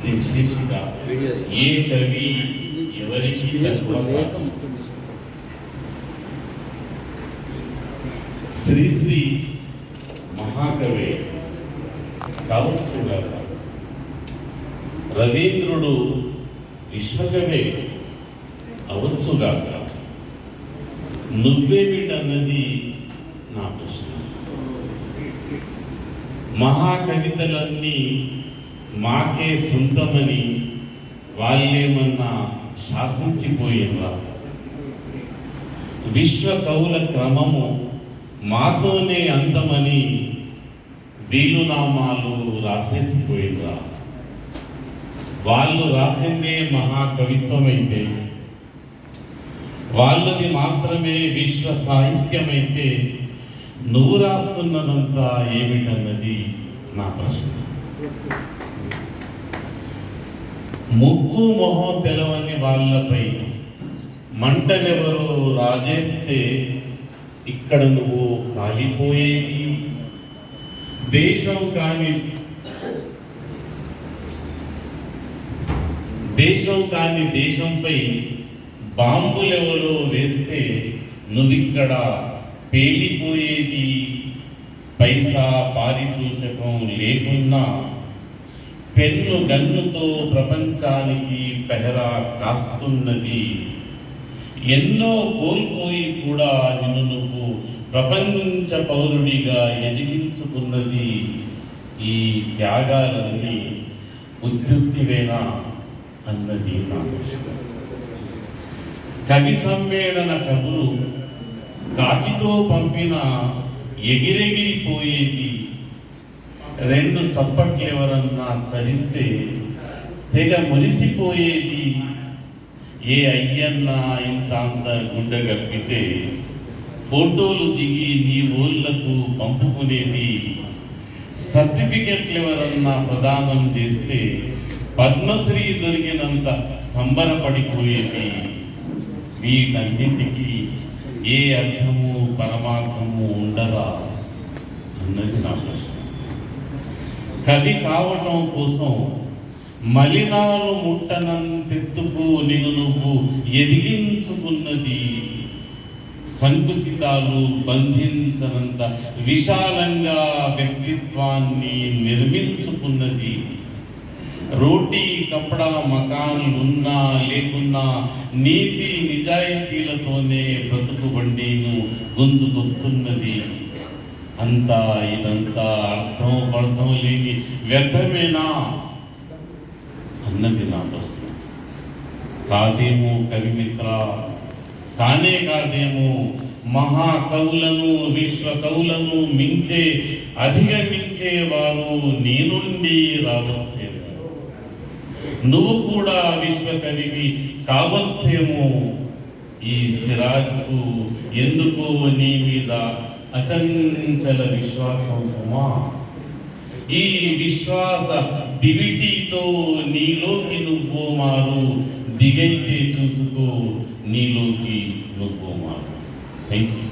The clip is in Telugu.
దీని శీర్షిక ఏ కవి ఎవరికి శ్రీ శ్రీ మహాకవి కావచ్చు గారు రవీంద్రుడు విశ్వకవి అవచ్చుగాక నువ్వేమిటన్నది నా ప్రశ్న. మహాకవితలన్నీ మాకే సొంతమని వాళ్ళేమన్నా శాసించిపోయినరా? విశ్వ కవుల క్రమము మాతోనే అంతమని వీలునామాలు రాసేసిపోయినరా? వాళ్ళు రాసిందే మహాకవిత్వమైతే వాళ్ళది మాత్రమే విశ్వ సాహిత్యమైతే నువ్వు రాస్తున్నదంతా ఏమిటన్నది నా ప్రశ్న. ముగ్గు మొహం తెలవని వాళ్ళపై మంటనెవరో రాజేస్తే ఇక్కడ నువ్వు కాలిపోయేది? దేశం కాని దేశం కాని దేశంపై బాంబులెవరో వేస్తే నువ్విక్కడ పేలిపోయేది పైసా పారితోషకం లేకున్నా పెన్ను గన్నుతో ప్రపంచానికి పెహరా కాస్తున్నది. ఎన్నో కోల్పోయి కూడా నిన్ను నువ్వు ప్రపంచ పౌరుడిగా ఎదిగించుకున్నది ఈ త్యాగాలన్నీ ఉద్యుక్తివేనా అన్నది నా కవి సమ్మేళన కబురు కాకితో పంపిన ఎగిరెగిరిపోయేది. రెండు చప్పట్లు ఎవరన్నా చదిస్తే తెగ మురిసిపోయేది ఏ అయ్యన్న ఇంత అంత గుడ్డ గప్పితే ఫోటోలు దిగి నీ ఊళ్ళకు పంపుకునేది. సర్టిఫికెట్లు ఎవరన్నా ప్రదానం చేస్తే పద్మశ్రీ దొరికినంత సంబరపడిపోయేది. వీటన్నింటికి ఏ అర్థము పరమార్థము ఉండదా అన్నది నా ప్రశ్న. కవి కావటం కోసం మలినాలు ముట్టనంతెత్తుకు నిన్ను నువ్వు ఎదిగించుకున్నది సంకుచితాలు బంధించనంత విశాలంగా వ్యక్తిత్వాన్ని నిర్మించుకున్నది. రోటీ కప్పడా మకాన్లు ఉన్నా లేకున్నా నీతి నిజాయితీలతోనే బ్రతుకు బండిను గుంజుకొస్తున్నది. అంతా ఇదంతా అర్థం పర్థం లేని వ్యర్థమేనా? అన్నది నా ప్రశ్న. కాదేమో కవిమిత్ర? కానే కాదేమో మహాకవులను విశ్వ కవులను మించే అధిగమించే వారు నీ నుండి రావచ్చేమో. నువ్వు కూడా విశ్వకవివి కావచ్చేమో. ఈ సిరాజుకు ఎందుకో నీ మీద అచంచల విశ్వాసం సుమా? ఈ విశ్వాస దివిటీతో నీలోకి నువ్వు మారు. దిగైతే చూసుకో నీలోకి నువ్వు మారు. Thank you